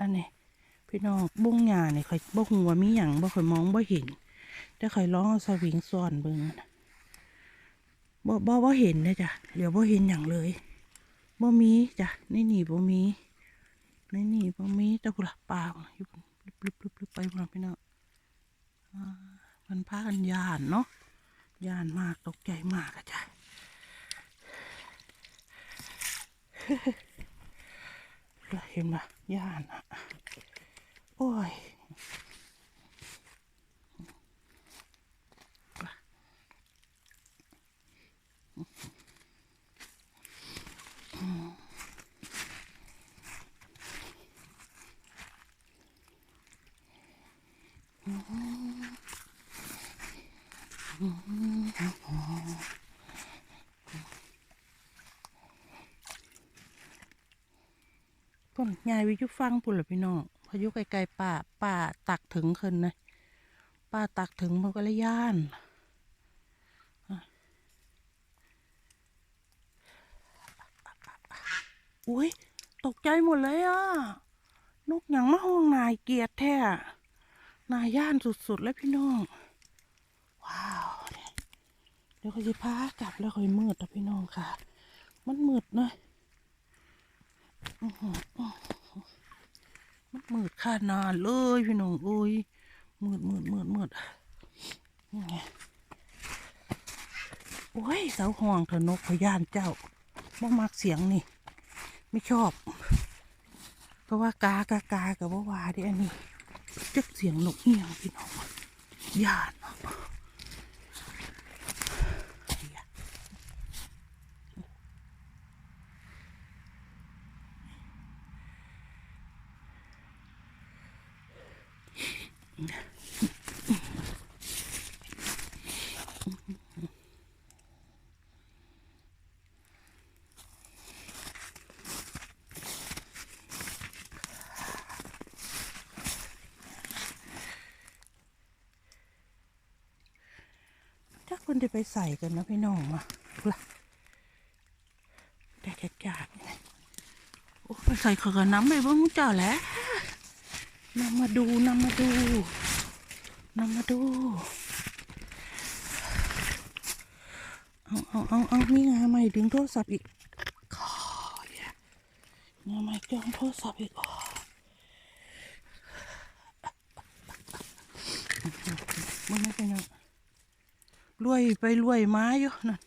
อันนี้พี่น้องบุ้งหญ้านี่ข่อยบ่ฮู้ว่ามีหยังบ่ข่อยมองบ่เห็น แต่ข่อยลองเอาสวิงซ่อนเบิ่งนบ่บ่บ่เห็นเด้อจ้ะเดี๋ยวบ่เห็นหยังเลยบ่มีจ้ะในนี่บ่มีในนี่บ่มีแต่พุ่นละปลาอยู่พุ่นลึบๆไปพุ่นละพี่น้องมันพากันยานเนาะยานมากตกใจมากอะจ้ะ เห็นปะย่านอะโอ้ย นยายวิจุฟังปุ่นหรอพี่น้องพายุไกลๆป่าป่าตักถึงขึ้นนะป่าตักถึงมันก็เลยย่านอุ้ยตกใจหมดเลยอะ นกหยังมาห้องนายเกียรติแท้นายย่านสุดๆเลยพี่น้อง ว้าว เดี๋ยวเขาจะพากลับแล้วค่อยมืดนะพี่น้องค่ะ มันมืดเนอะ มันมืดขนาดเลยพี่น้องเอ้ยมืดมืดมืดมืดนี่ไงโอ้ยเสาห้องเถอะนกพยานเจ้าบ่มักเสียงนี่ ไม่ชอบเพราะว่ากากากากับว่าวาดิอันนี้จักเสียงนกเอียงพี่น้องยาน ถ้าคุณจะไปใส่กันนะพี่น้องมาละแต่จัดจัดโอ้ไปใส่เขือน้ำไปบ้างเจ้าแล้วนำมาดูนำมาดูนำมาดู เอาเอาเอาเอามีงาใหม่ดึงโทรศัพท์อีกขอเนี่ยงาใหม่ดึงโทรศัพท์อีกมันไม่เป็นไรรวยไปรวยมาอยู่นั่น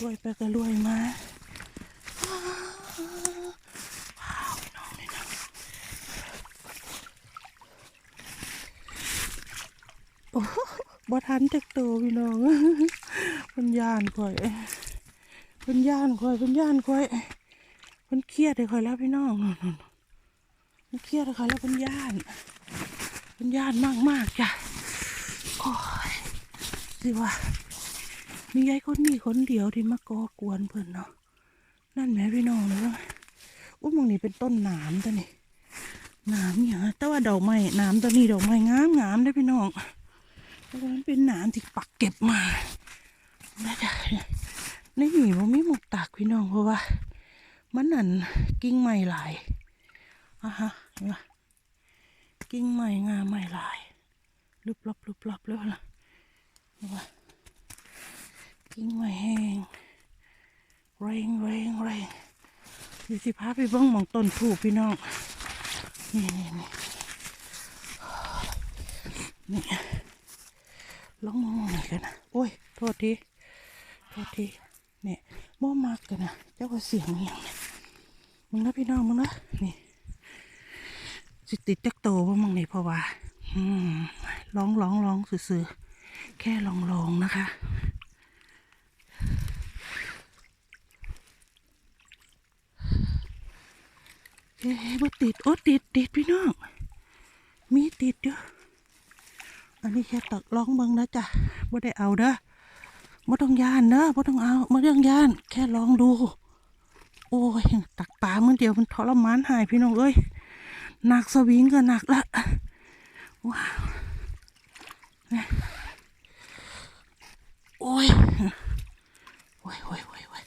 รวยไปก็รวยมาว้าวน้องนี่นะโอ้โห ทันจักโตวพี่น้องเพิ่นย่านข่อยเพิ่นย่านข่อยเพิ่นย่านข่อยเพิ่นเครียดให้ข่อยแล้วพี่น้องนั่นเครียดให้ข่อยแล้วเพิ่นย่านเพิ่นย่านมากมากจ้ะโอ้ยสิว่ามียายคนนี้คนเดียวที่มาก่อกวนเพิ่อนเนาะนั่นแหมพี่น้องเลยว่าอุ้ยมองนี่เป็นต้นหนามตัวนี่หนามเนี่ยแต่ว่าดอกไม้หนามตัวนี้ดอกไม้งามงามได้พี่น้อง มันเป็นหนามที่ปักเก็บมาน่าจะในหมีมันมีหมกตากพี่น้องเพราะว่า มันนั่นกิ่งไม้หลายอะฮะเห็นปะกิ่งไม้งาไม้หลายลุบลับลุบลับแล้วล่ะเห็นปะกิ่งไม้แห้งแรงแรงแรงดี๋ยวสิพาไปเบิ้งมองต้นถูกพี่น้องนี่นี่นี่นี่ ลองมองหน่อยกันนะโอ้ย โทษทีโทษทีเนี่ยบ่มากกันนะเจ้าก็เสียงอย่างเนี่ยมึงนะพี่น้องมึงนะนี่สิติดจักโตว่ามึงนี่เพราะว่าอืมร้องร้องร้องซื่อๆแค่ลองลองนะคะ เอ๊ะบ่ติด โอ้ติดติดพี่น้อง มีติดอยู่อั อันนี้แค่ตักลองเบิ่งนะจ๊ะบ่ได้เอาเด้อไม่ต้องย่านเนอะไม่ต้องเอาไม่ต้องย่าน แค่ลองดู โอ้ยตักปลาเมื่อเดียวมันทรมานหายพี่น้องเอ้ยหนักสวิงก็หนักละว้าวโอ้ยโอ้ยโอ้ยโอ้ยโอ้ย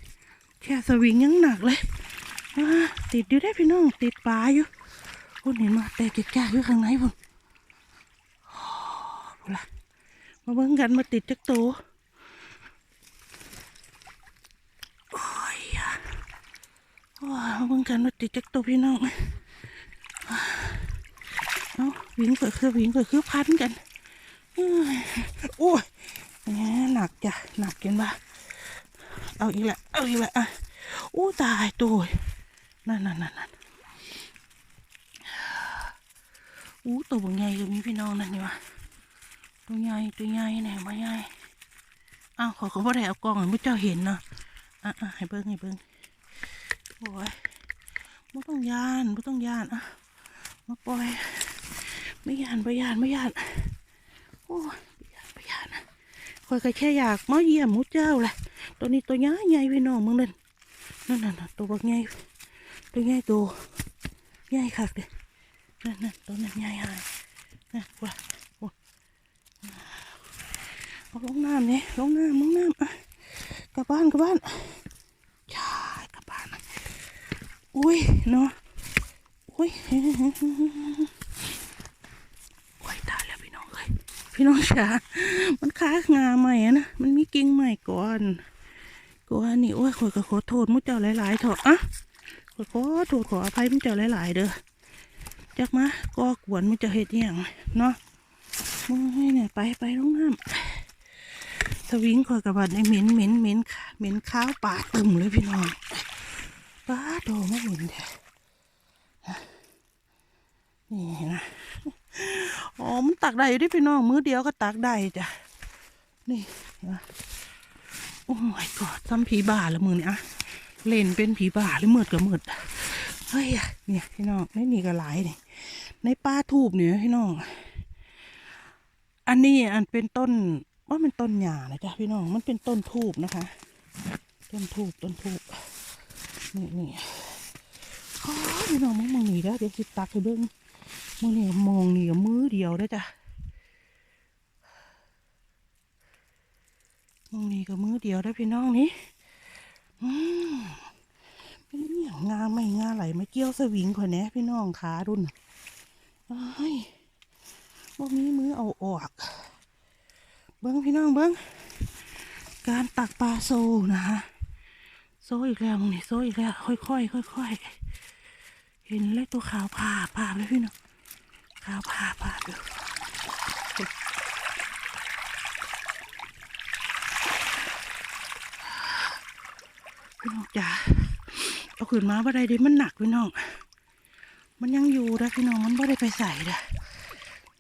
แค่สวิงยังหนักเลยติดอยู่ได้พี่น้องติดปลาอยู่พุ่นเห็นมาแต่เจ๊กๆอยู่ข้างในพุ่นพุ่น ละมาเบิ่งกันมาติดจักโตวโอ้ยว้ามาเบิ่งกันมาติดจักโตวพี่น้อง เอาวิ่งก็คือวิ่งก็คือพันกันอ้ยโอ้ยหมหนักจ้ะหนักเกินบ้าเอาอีกและเอาอีกและอะอู้ตายตัวนั่นนั่นนั่นนั่นอู้ตัวบางใหญ่ก็มีพี่น้องนั่นนี่วะ ตัวใหญ่ตัวใหญ่ไหนมาใหญ่อ้าวขอเขาบ่ได้เอากล้องให้พวกเจ้าเห็นเนาะอะอะให้เบิ้งให้เบิ้งโอ้ยไม่ต้องยานไม่ต้องยานอะมาปล่อยไม่ยานไม่ยานไม่ยานโอ้ยไม่ยานไม่ยานนะคอยก็แค่อยากมาเยี่ยมหมูเจ้าแหละตัวนี้ตัวใหญ่ใหญ่พี่น้องมึงนั่นนั่นนั่นนั่นตัวบางใหญ่ตัวใหญ่ตัวใหญ่คักเลยนั่นนั่นต้นนั้นใหญ่หายนั่นว่ะว่ะ เอาลงน้ำเนี่ยลงน้ำลงน้ำอะกลับบ้านกลับบ้านใช่กลับบ้านอุ้ยเนาะอุ้ยโอ้ยตายแล้วพี่น้องเอ้ยพี่น้องจ๋ามันค้างาใหม่นะมันมีกิ่งใหม่ก่อนก่อนนี่โอ้ยขอยก็ขอโทษมุเจ้าหลายๆเถอะอะขอยขอโทษขออภัยมุเจ้าหลายๆเด้อจักมาก็กวนมันจะเห็ดอย่างเนาะมึงให้เนี่ยไปไปลงน้ำ สวิงคอยกับบัดในเหม็นเหม็นเหม็นเหม็นข้าวปลาตึมเลยพี่น้องป้าโดมาเหม็นแท้นี่นะอ๋อมันตักได้อยู่ดิพี่น้องมือเดียวก็ตักได้จ้ะนี่นะโอ้ยกอดซ้ำผีบ้าละมือเนี่ยอะเล่นเป็นผีบ้าหรือมืดกับมืดเฮ้ยเนี่ยพี่น้องไม่มีกระไหลนี่ในป้าทูบเนี่ยพี่น้องอันนี้อันเป็นต้น ว่ามันต้นหญ้านะจ๊ะพี่น้อง มันเป็นต้นทูบนะคะ ต้นทูบต้นทูบนี่นี่โอ้พี่น้องมึงมองนี่แล้วเดี๋ยวสิตักให้เบิ้งมึงนี่มองนี่กับมือเดียวได้จ้ะมองนี่กับมือเดียวได้พี่น้องนี่อืมเป็นอย่างงาไม่งาไหลมาเกี่ยวสวิงคนนี้พี่น้องขารุ่นไอ้ยบ่มีมือเอาออก เบิ้งพี่น้องเบิ้งการตักปลาโซนะคะโซอีกแล้วมึงนี่โซอีกแล้ว ค่อยๆค่อยๆเห็นเลยตัวขาวผ่าผ่าเลยพี่น้องขาวผ่าผ่าเลยพี่น้องจ๋าเอาขึ้นมาบ่ได้ดิมันหนักพี่น้อง มันยังอยู่นะพี่น้องมันบ่ได้ไปใส่นะ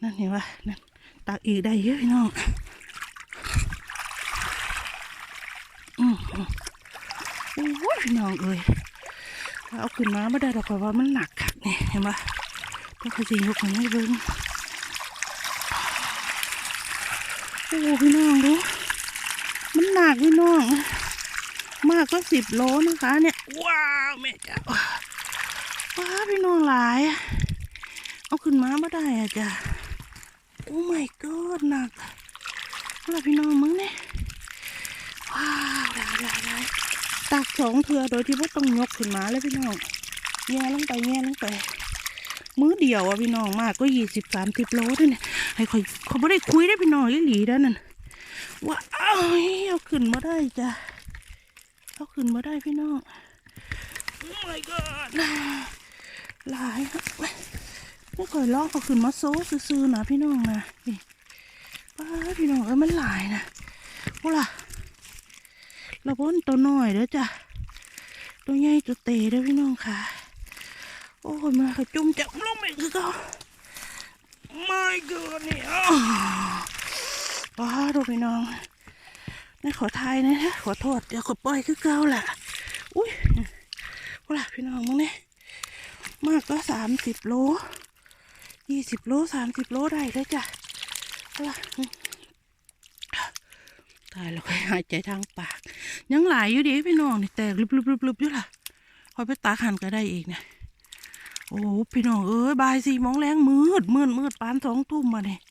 นั่นเห็นปะนั่นตักอีกได้เยอะพี่น้อง อืมอืมโอ้ยพี่น้องเอ้ยเอาขึ้นมาบ่ได้หรอกเพราะว่ามันหนักคักนี่เห็นปะก็เขาจะยกมันให้เบิ้งโอ้พี่น้องดูมันหนักพี่น้อง มากก็สิบโลนะคะ เนี่ย ว้าวแม่เจ้าว้าพี่น้องหลายอะเอาขึ้นมาไม่ได้อะจ้ะโอ้ my god หนักอะไรพี่น้องมึงเนี่ยว้าวได้ได้ได้ ตักสองเถือโดยที่พว่าต้องยกขึ้นมาเลยพี่น้องแง่ลงไปแง่ลงไป มื้อเดียวอะพี่น้องมากก็ยี่สิบสามสิบโลด้วยเนี่ยให้คอยเขาไม่ได้คุยได้พี่น้องยี่หลีแล้วนั่นว้าวเอาขึ้นมาได้จ้ะเอาขึ้นมาได้พี่น้อง โอ้ my god หลายครับไม่เคยลอกเอาขึ้นมาโซ่ซื่อๆนะพี่น้องนะนี่ป้าพี่น้องเอ้ยมันหลายนะพวกล่ะ ราพ้นตัวน้อยเด้อจ้ะตัวใหญ่ตัวเตะเด้อพี่น้องค่ะ โอ้ยมาขจุ่มจับลงไปคือเขา my god นี่อ้าวว้าดูพี่น้องนี่ขอทายนะขอโทษเดี๋ยวขอปล่อยคือเก่าแหละอุ้ยพวกล่ะพี่น้องมึงเนี่ยมากก็สามสิบโลยี่สิบโลสามสิบโลได้เลยจ้ะพวกล่ะ ตายแล้วค่อยหายใจทางปาก ยังหลายอยู่ดิพี่น้องนี่แตกลุบๆๆๆอยู่ล่ะคอยไปตากหันก็ได้อีกเนี่ยโอ้พี่น้องเอ้ยบายสี่โมงแรงมืดมืดมืดปานสองทุ่มมาเนี่ย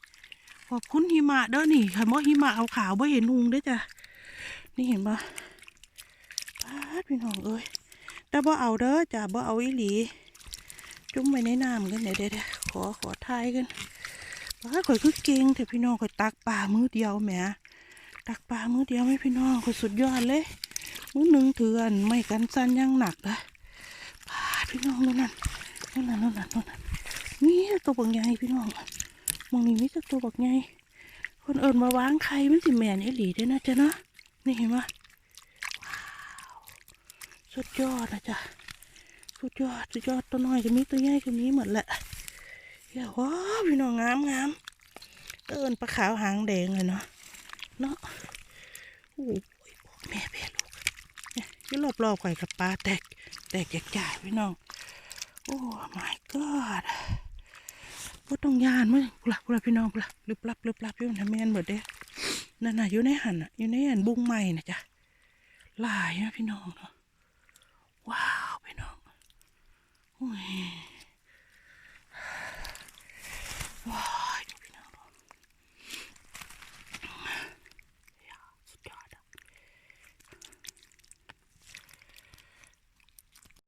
ขอบคุณหิมะเด้อนี่คำว่าหิมะเอาขาวไม่เห็นหุงเด้อจ้ะนี่เห็นปะปาพี่น้องเอ้ยแต่บ่เอาเด้อจ้ะบ่เอาอีหลี จุ่มไว้ในน้ำกันเดี๋ยวเดี๋ยวขอขอทายกันป้าข่อยคือเก่งแต่พี่น้องข่อยตักปลามือเดียวแหม ตักปลามือเดียวไหมพี่น้องข่อยสุดยอดเลยมือหนึ่งเถื่อนไม่กันสั้นยังหนักเลยปาพี่น้องนู่นนั่นนู่นนั่นนู่นนั่นนู่นนั่นนี่ตัวบักใหญ่พี่น้องมองนี่มีแต่ตัวบักใหญ่คนเอิญมาวางไข่มันสิแม่นไอหลีด้อนะจ๊ะเนาะนี่เห็นปะว้าวสุดยอดนะจ๊ะสุดยอดสุดยอดตัวน้อยก็มีตัวใหญ่ก็มีหมดแหละเฮ้ยว้าพี่น้องงามงามเอิญปลาขาวหางแดงเลยเนาะ เนาะโอ้ยแม่แม่ลูกเนี่ยยืรอบๆไข่กับปลาแตก แตกแจกจ่ายพี่น้อง โอ้ my god ว่าต้องยานมั้งกลับกลับพี่น้องกลับลึปลับลึปลับอยู่นะแม่นเบิดเด้นั่นน่ะอยู่ในหันอะอยู่ในหันบุ้งใหม่นะจ๊ะลายนะพี่น้องเนาะว้าวพี่น้องอุ้ยว้าว